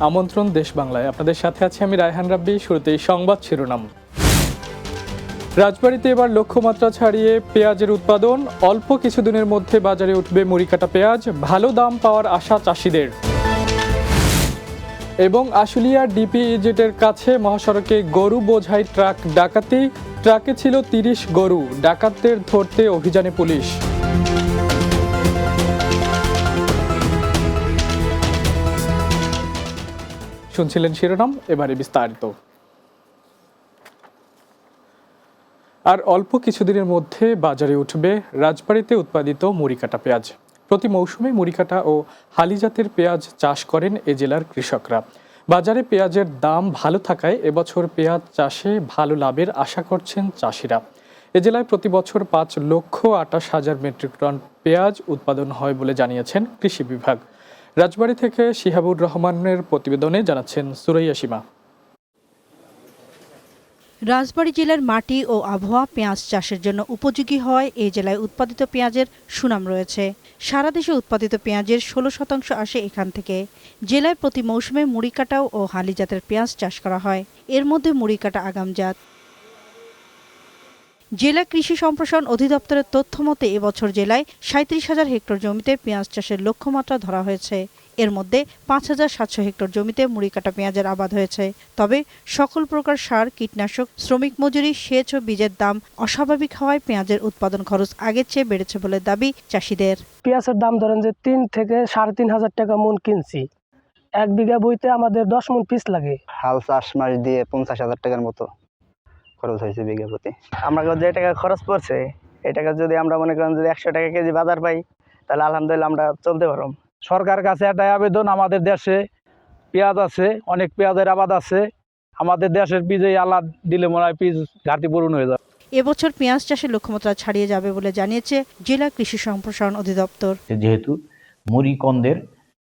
আমন্ত্রণ দেশ বাংলায়। আপনাদের সাথে আছি আমি রায়হান রাব্বি শুরুতেই সংবাদ শিরোনাম। রাজবাড়িতে এবার লক্ষ্যমাত্রা ছাড়িয়ে পেঁয়াজের উৎপাদন, অল্প কিছুদিনের মধ্যে বাজারে উঠবে মুড়িকাটা পেঁয়াজ, ভালো দাম পাওয়ার আশা চাষিদের। এবং আশুলিয়া ডিপিইজেটের কাছে মহাসড়কে গরু বোঝাই ট্রাক ডাকাতি, ট্রাকে ছিল তিরিশ গরু, ডাকাতদের ধরতে অভিযানে পুলিশ। শুনছিলেন শিরোনাম, এবারে বিস্তারিত। আর অল্প কিছুদিনের মধ্যে বাজারে উঠবে রাজবাড়িতে উৎপাদিত মুড়িকাটা পেঁয়াজ। প্রতি মৌসুমে মুড়িকাটা ও হালি জাতের পেঁয়াজ চাষ করেন এ জেলার কৃষকরা। বাজারে পেঁয়াজের দাম ভালো থাকায় এবছর পেঁয়াজ চাষে ভালো লাভের আশা করছেন চাষিরা। এ জেলায় প্রতি বছর পাঁচ লক্ষ আটাশ হাজার মেট্রিক টন পেঁয়াজ উৎপাদন হয় বলে জানিয়েছেন কৃষি বিভাগ। রাজবাড়ী থেকে শিহাবুর রহমানের প্রতিবেদনে জানাচ্ছেন সুরাইয়া সীমা। রাজবাড়ী জেলার মাটি ও আবহাওয়া পেঁয়াজ চাষের জন্য উপযোগী হয় এই জেলায় উৎপাদিত পেঁয়াজের সুনাম রয়েছে। সারা দেশে উৎপাদিত পেঁয়াজের ষোলো শতাংশ আসে এখান থেকে। জেলায় প্রতি মৌসুমে মুড়িকাটাও ও হালি জাতের পেঁয়াজ চাষ করা হয়। এর মধ্যে মুড়িকাটা আগাম জাত জেলা কৃষি সম্প্রসারণ অধিদপ্তরের তথ্য মতে এবছর জেলায় সাঁত্রিশ হাজার হেক্টর জমিতে পেঁয়াজ চাষের লক্ষ্যমাত্রা ধরা হয়েছে। এর মধ্যে পাঁচ হাজার সাতশো হেক্টর জমিতে মুড়িকাটা পেঁয়াজের আবাদ হয়েছে। তবে সকল প্রকার সার কীটনাশক শ্রমিক মজুরি সেচ ও বীজের দাম অস্বাভাবিক হওয়ায় পেঁয়াজের উৎপাদন খরচ আগের চেয়ে বেড়েছে বলে দাবি চাষিদের। পেঁয়াজের দাম ধরেন যে তিন থেকে সাড়ে তিন হাজার টাকা মন কিনছি। এক বিঘা বইতে আমাদের দশ মন পিস লাগে। হাল চাষ মাস দিয়ে পঞ্চাশ হাজার টাকার মতো। খরচ হয়েছে বিঘা প্রতি। আমরা যে টাকা খরচ পড়ছে এই টাকা যদি আমরা মনে করেন যদি একশো টাকা কেজি বাজার পাই তাহলে আলহামদুলিল্লাহ আমরা চলতে পারব। সরকার কাছে একটাই আবেদন আমাদের দেশে পেঁয়াজ আছে অনেক পেঁয়াজের আবাদ আছে। আমাদের দেশের বীজে আলাদ দিলে মনে হয় বীজ ঘাটতি পূরণ হয়ে যাবে। এবছর পেঁয়াজ চাষের লক্ষ্যমাত্রা ছাড়িয়ে যাবে বলে জানিয়েছে জেলা কৃষি সম্প্রসারণ অধিদপ্তর। যেহেতু মুড়ি কন্দের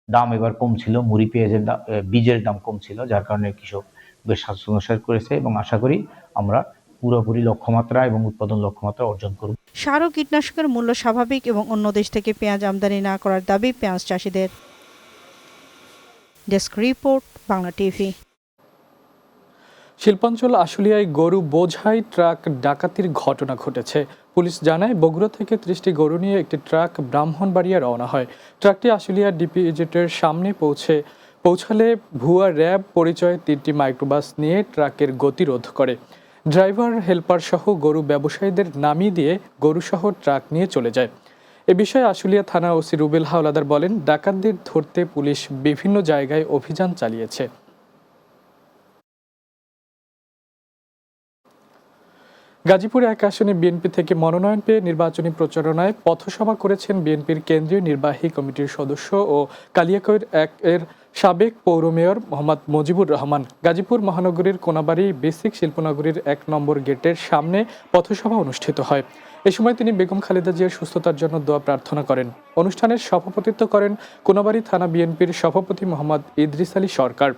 দাম এবার কম ছিল মুড়ি পেঁয়াজের দাম বীজের দাম কম ছিল যার কারণে কৃষক বেশ স্বাস্থ্য অনুসার করেছে এবং আশা করি আমরা পুরোপুরি লক্ষ্যমাত্রা এবং উৎপাদন লক্ষ্যমাত্রা অর্জন করব। সার ও কীটনাশকের মূল্য স্বাভাবিক এবং অন্য দেশ থেকে পেঁয়াজ আমদানি না করার দাবি পেঁয়াজ চাষিদের। Desk report Bangla TV. শিল্পাঞ্চল আশুলিয়ায় গরু বোঝাই ট্রাক ডাকাতির ঘটনা ঘটেছে। পুলিশ জানায় বগুড়া থেকে ত্রিশটি গরু নিয়ে একটি ট্রাক ব্রাহ্মণবাড়িয়া রওনা হয়। ট্রাকটি আশুলিয়া ডিপি ইজেটের সামনে পৌঁছে পৌঁছালে ভুয়া র্যাব পরিচয় তিনটি মাইক্রোবাস নিয়ে ট্রাকের গতিরোধ করে। ড্রাইভার, হেল্পার সহ গরু ব্যবসায়ীদের নামিয়ে দিয়ে গরুসহ ট্রাক নিয়ে চলে যায়। এ বিষয়ে আশুলিয়া থানা ওসি রুবেল হাওলাদার বলেন, ডাকাতদের ধরতে পুলিশ বিভিন্ন জায়গায় অভিযান চালিয়েছে। গাজীপুর এক আসনে বিএনপি থেকে মনোনয়ন পেয়ে নির্বাচনী প্রচারণায় পথসভা করেছেন বিএনপির কেন্দ্রীয় নির্বাহী কমিটির সদস্য ও কালিয়াকৈর এক এর সাবেক পৌর মেয়র মোহাম্মদ মুজিবুর রহমান গাজীপুর মহানগরীর কোনাবাড়ি বেসিক শিল্পনগরীর এক নম্বর গেটের সামনে পথসভা অনুষ্ঠিত হয়। এ সময় তিনি বেগম খালেদা জিয়ার সুস্থতার জন্য দোয়া প্রার্থনা করেন। অনুষ্ঠানের সভাপতিত্ব করেন কোনাবাড়ি থানা বিএনপির সভাপতি মোহাম্মদ ইদ্রিস আলী সরকার।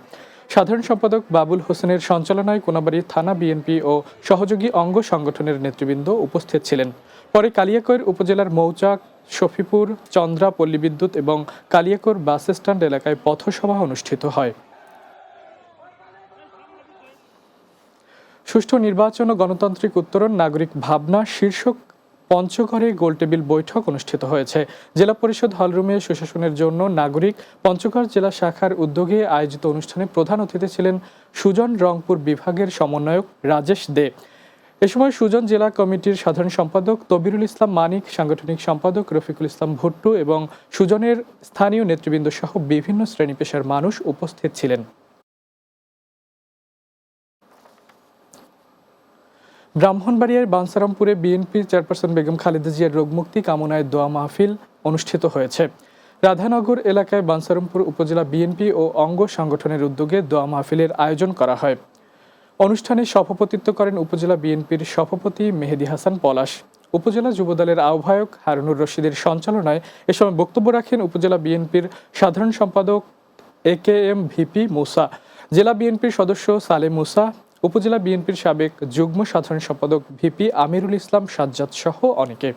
সাধারণ সম্পাদক বাবুল হোসেনের সঞ্চালনায় কোনাবাড়ি থানা বিএনপি ও সহযোগী অঙ্গ সংগঠনের নেতৃবৃন্দ উপস্থিত ছিলেন। পরে কালিয়াকৈর উপজেলার মৌচাক শফিপুর, চন্দ্রা পল্লী বিদ্যুৎ এবং কালিয়াকোর বাস স্ট্যান্ড এলাকায় পথসভা অনুষ্ঠিত হয়। সুষ্ঠু নির্বাচন ও গণতান্ত্রিক উত্তরণ, নাগরিক ভাবনা, শীর্ষক পঞ্চগড়ে গোলটেবিল বৈঠক অনুষ্ঠিত হয়েছে। জেলা পরিষদ হলরুমে সুশাসনের জন্য নাগরিক পঞ্চগড় জেলা শাখার উদ্যোগে আয়োজিত অনুষ্ঠানে প্রধান অতিথি ছিলেন সুজন রংপুর বিভাগের সমন্বয়ক রাজেশ দে। এ সময় সুজন জেলা কমিটির সাধারণ সম্পাদক, তবিরুল ইসলাম মানিক, সাংগঠনিক সম্পাদক রফিকুল ইসলাম ভুট্টু এবং সুজনের স্থানীয় নেতৃবৃন্দ সহ বিভিন্ন শ্রেণি পেশার মানুষ উপস্থিত ছিলেন। ব্রাহ্মণবাড়িয়ার বানসারামপুরে বিএনপির চেয়ারপারসন বেগম খালেদা জিয়ার রোগমুক্তি কামনায় দোয়া মাহফিল অনুষ্ঠিত হয়েছে। রাধানগর এলাকায় বানসারামপুর উপজেলা বিএনপি ও অঙ্গ সংগঠনের উদ্যোগে দোয়া মাহফিলের আয়োজন করা হয়। অনুষ্ঠানে সভাপতিত্ব করেন উপজেলা বিএনপির সভাপতি মেহেদি হাসান পলাশ। উপজেলা যুবদলের আহ্বায়ক হারুনুর রশিদের সঞ্চালনায় এ সময় বক্তব্য রাখেন উপজেলা বিএনপির সাধারণ সম্পাদক এ কে এম ভিপি মুসা, জেলা বিএনপির সদস্য সালেম মুসা, উপজেলা বিএনপির সাবেক যুগ্ম সাধারণ সম্পাদক ভিপি আমিরুল ইসলাম সাজ্জাদ সহ অনেকে।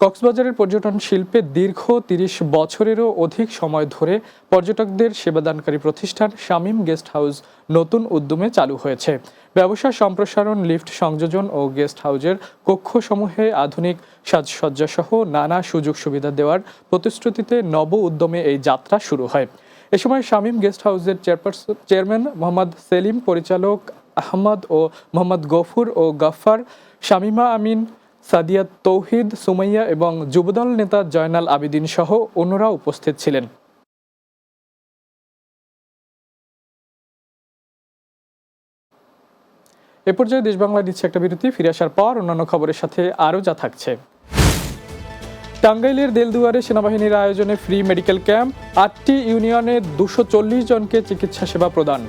কক্সবাজারের পর্যটন শিল্পে দীর্ঘ তিরিশ বছরেরও অধিক সময় ধরে পর্যটকদের সেবাদানকারী প্রতিষ্ঠান শামীম গেস্ট হাউস নতুন উদ্যমে চালু হয়েছে। ব্যবসা, সম্প্রসারণ, লিফট সংযোজন ও গেস্ট হাউসের কক্ষসমূহে আধুনিক সাজসজ্জাসহ নানা সুযোগ সুবিধা দেওয়ার প্রতিশ্রুতিতে নব উদ্যমে এই যাত্রা শুরু হয়। এ সময় শামীম গেস্ট হাউসের চেয়ারপারসন চেয়ারম্যান মোহাম্মদ সেলিম, পরিচালক আহমদ ও মোহাম্মদ গফুর ও গাফফার শামিমা আমিন সাদিয়া তৌহিদ, সুমাইয়া এবং যুবদল নেতা জয়নাল আবেদিন সহ অন্যরা উপস্থিত ছিলেন। এ পর্যায়ে দেশ বাংলা দিচ্ছে একটা বিরতি, ফিরে আসার পর অন্যান্য খবরের সাথে আরও যা থাকছে। টাঙ্গাইলের দেলদুয়ারে সেনাবাহিনীর আয়োজনে ফ্রি মেডিকেল ক্যাম্প, আটটি ইউনিয়নে দুশো জনকে চিকিৎসা সেবা প্রদান।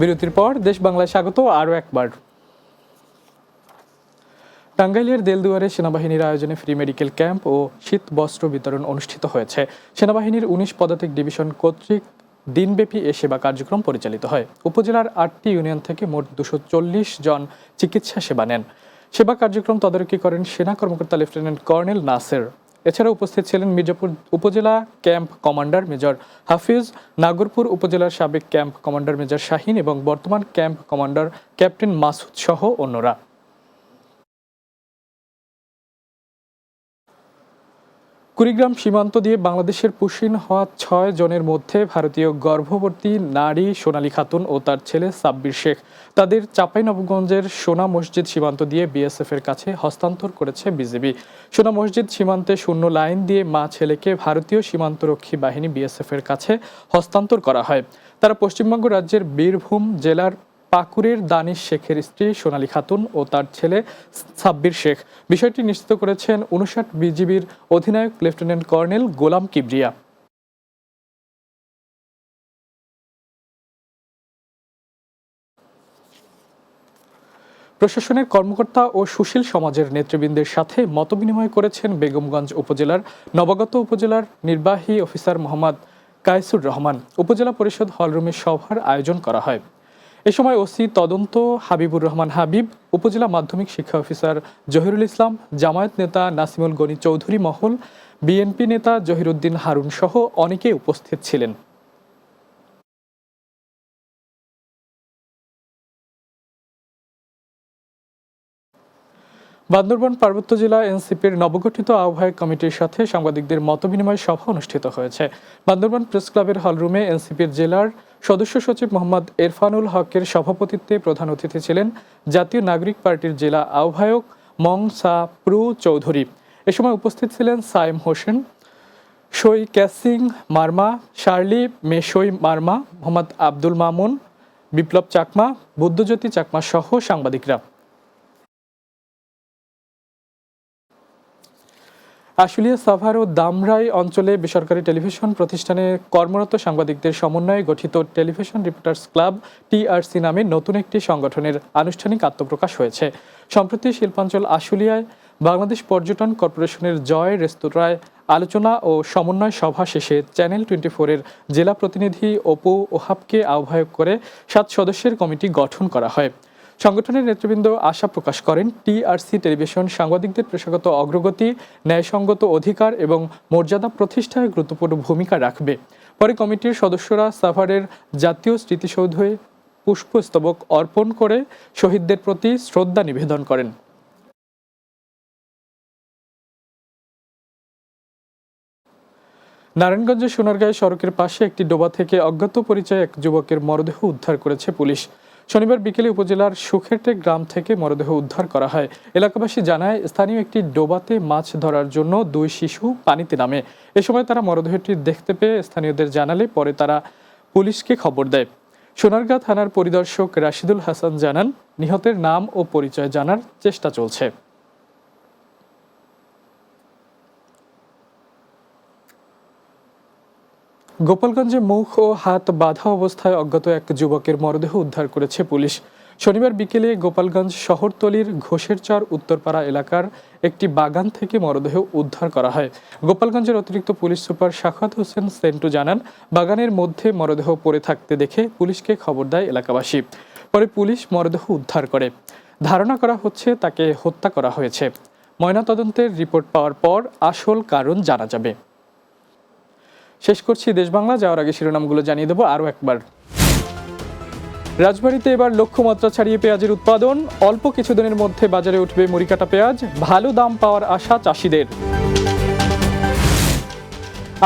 বিরতির পর দেশ বাংলায় স্বাগত আরও একবার। টাঙ্গাইলের দেলদুয়ারে সেনাবাহিনীর আয়োজনে ফ্রি মেডিকেল ক্যাম্প ও শীত বস্ত্র বিতরণ অনুষ্ঠিত হয়েছে। সেনাবাহিনীর উনিশ পদাতিক ডিভিশন কর্তৃক দিনব্যাপী এ সেবা কার্যক্রম পরিচালিত হয়। উপজেলার আটটি ইউনিয়ন থেকে মোট দুশো জন চিকিৎসা সেবা নেন। সেবা কার্যক্রম তদারকি করেন সেনা কর্মকর্তা লেফটেন্যান্ট কর্নেল নাসের এছাড়া উপস্থিত ছিলেন মির্জাপুর উপজেলা camp commander major Hafiz, Nagarpur উপজেলার সাবেক ক্যাম্প কমান্ডার মেজর শাহিন এবং বর্তমান ক্যাম্প কমান্ডার ক্যাপ্টেন মাসুদ সহ অন্যরা। কুড়িগ্রাম সীমান্ত দিয়ে বাংলাদেশের পুশিন হওয়া ছয় জনের মধ্যে ভারতীয় গর্ভবতী নারী সোনালী খাতুন ও তার ছেলে সাব্বির শেখ। তাদের চাঁপাইনবাবগঞ্জের সোনা মসজিদ সীমান্ত দিয়ে বিএসএফ এর কাছে হস্তান্তর করেছে বিজেপি সোনা মসজিদ সীমান্তে শূন্য লাইন দিয়ে মা ছেলেকে ভারতীয় সীমান্তরক্ষী বাহিনী বিএসএফ এর কাছে হস্তান্তর করা হয়। তারা পশ্চিমবঙ্গ রাজ্যের বীরভূম জেলার পাকুরের দানিশ শেখের স্ত্রী সোনালী খাতুন ও তার ছেলে সাব্বির শেখ। বিষয়টি নিশ্চিত করেছেন উনষাট বিজিবির অধিনায়ক লেফটেন্যান্ট কর্নেল গোলাম কিবরিয়া। প্রশাসনের কর্মকর্তা ও সুশীল সমাজের নেতৃবৃন্দের সাথে মতবিনিময় করেছেন বেগমগঞ্জ উপজেলার নবাগত উপজেলার নির্বাহী অফিসার মোহাম্মদ কায়সুর রহমান। উপজেলা পরিষদ হলরুমে সভার আয়োজন করা হয়। এ সময় ওসি তদন্ত হাবিবুর রহমান হাবিব, উপজেলা মাধ্যমিক শিক্ষা অফিসার জহিরুল ইসলাম, জামায়াত নেতা নাসিমুল গনি চৌধুরী মহল, বিএনপি নেতা জহিরুদ্দিন হারুন সহ অনেকে উপস্থিত ছিলেন। বান্দরবান পার্বত্য জেলা এনসিপির নবগঠিত আহ্বায়ক কমিটির সাথে সাংবাদিকদের মতবিনিময় সভা অনুষ্ঠিত হয়েছে। বান্দরবান প্রেস ক্লাবের হলরুমে এনসিপির জেলার সদস্য সচিব মোহাম্মদ এরফানুল হকের সভাপতিত্বে প্রধান অতিথি ছিলেন জাতীয় নাগরিক পার্টির জেলা আহ্বায়ক মং সা প্রু চৌধুরী। এ সময় উপস্থিত ছিলেন সাইম হোসেন, সই ক্যাসিং মার্মা, শার্লি মেসই মার্মা, মোহাম্মদ আব্দুল মামুন, বিপ্লব চাকমা, বুদ্ধজ্যোতি চাকমা সহ সাংবাদিকরা। আশুলিয়া সাভার ও দামরাই অঞ্চলে বেসরকারি টেলিভিশন প্রতিষ্ঠানে কর্মরত সাংবাদিকদের সমন্বয়ে গঠিত টেলিভিশন রিপোর্টার্স ক্লাব, টিআরসি নামে নতুন একটি সংগঠনের আনুষ্ঠানিক আত্মপ্রকাশ হয়েছে। সম্প্রতি শিল্পাঞ্চল আশুলিয়ায় বাংলাদেশ পর্যটন কর্পোরেশনের জয় রেস্তোরাঁয় আলোচনা ও সমন্বয় সভা শেষে চ্যানেল টোয়েন্টি ফোরের জেলা প্রতিনিধি অপু ওহাবকে আহ্বায়ক করে সাত সদস্যের কমিটি গঠন করা হয়। সংগঠনের নেতৃবৃন্দ আশা প্রকাশ করেন। টিআরসি টেলিভিশন সাংবাদিকদের পেশাগত অগ্রগতি, ন্যায়সঙ্গত অধিকার এবং মর্যাদা প্রতিষ্ঠায় গুরুত্বপূর্ণ ভূমিকা রাখবে। পরে কমিটির সদস্যরা সাভারের জাতীয় স্মৃতিসৌধে পুষ্পস্তবক অর্পণ করে শহীদদের প্রতি শ্রদ্ধা নিবেদন করেন। নারায়ণগঞ্জের সোনারগাঁয়ে সড়কের পাশে একটি ডোবা থেকে অজ্ঞাত পরিচয় এক যুবকের মরদেহ উদ্ধার করেছে পুলিশ। শনিবার বিকেলে উপজেলার সুখেটে গ্রাম থেকে মরদেহ উদ্ধার করা হয়। এলাকাবাসী জানায়, স্থানীয় একটি ডোবাতে মাছ ধরার জন্য দুই শিশু পানিতে নামে। এ সময় তারা মরদেহটি দেখতে পেয়ে স্থানীয়দের জানালে পরে তারা পুলিশকে খবর দেয়। সোনারগাঁ থানার পরিদর্শক রাশিদুল হাসান জানান, নিহতের নাম ও পরিচয় জানার চেষ্টা চলছে। গোপালগঞ্জে মুখ ও হাত বাঁধা অবস্থায় অজ্ঞাত এক যুবকের মরদেহ উদ্ধার করেছে পুলিশ। শনিবার বিকেলে গোপালগঞ্জ শহরতলির ঘোষেরচর উত্তরপাড়া এলাকার একটি বাগান থেকে মরদেহ উদ্ধার করা হয়। গোপালগঞ্জের অতিরিক্ত পুলিশ সুপার শাখাত হোসেন সেন্টু জানান, বাগানের মধ্যে মরদেহ পড়ে থাকতে দেখে পুলিশকে খবর দেয় এলাকাবাসী। পরে পুলিশ মরদেহ উদ্ধার করে। ধারণা করা হচ্ছে তাকে হত্যা করা হয়েছে। ময়নাতদন্তের রিপোর্ট পাওয়ার পর আসল কারণ জানা যাবে। শেষ করছি দেশ বাংলা যাওয়ার আগে শিরোনামগুলো জানিয়ে দেবো আরও একবার। রাজবাড়িতে এবার লক্ষ্যমাত্রা ছাড়িয়ে পেঁয়াজের উৎপাদন, অল্প কিছুদিনের মধ্যে বাজারে উঠবে মুড়িকাটা পেঁয়াজ, ভালো দাম পাওয়ার আশা চাষিদের।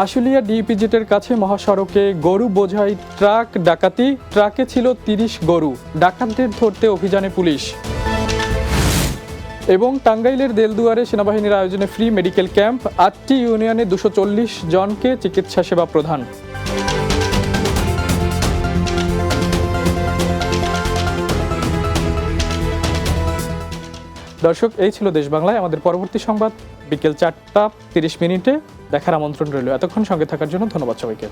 আশুলিয়া ডিপিজেটের কাছে মহাসড়কে গরু বোঝাই ট্রাক ডাকাতি, ট্রাকে ছিল তিরিশ গরু, ডাকাতদের ধরতে অভিযানে পুলিশ। এবং টাঙ্গাইলের দেলদুয়ারে সেনাবাহিনীর আয়োজনে ফ্রি মেডিকেল ক্যাম্প, আটটি ইউনিয়নে দুশো জনকে চিকিৎসা সেবা প্রদান। দর্শক, এই ছিল দেশ বাংলায়। আমাদের পরবর্তী সংবাদ বিকেল চারটা তিরিশ মিনিটে। দেখার আমন্ত্রণ রইল এতক্ষণ সঙ্গে থাকার জন্য ধন্যবাদ সবাইকে।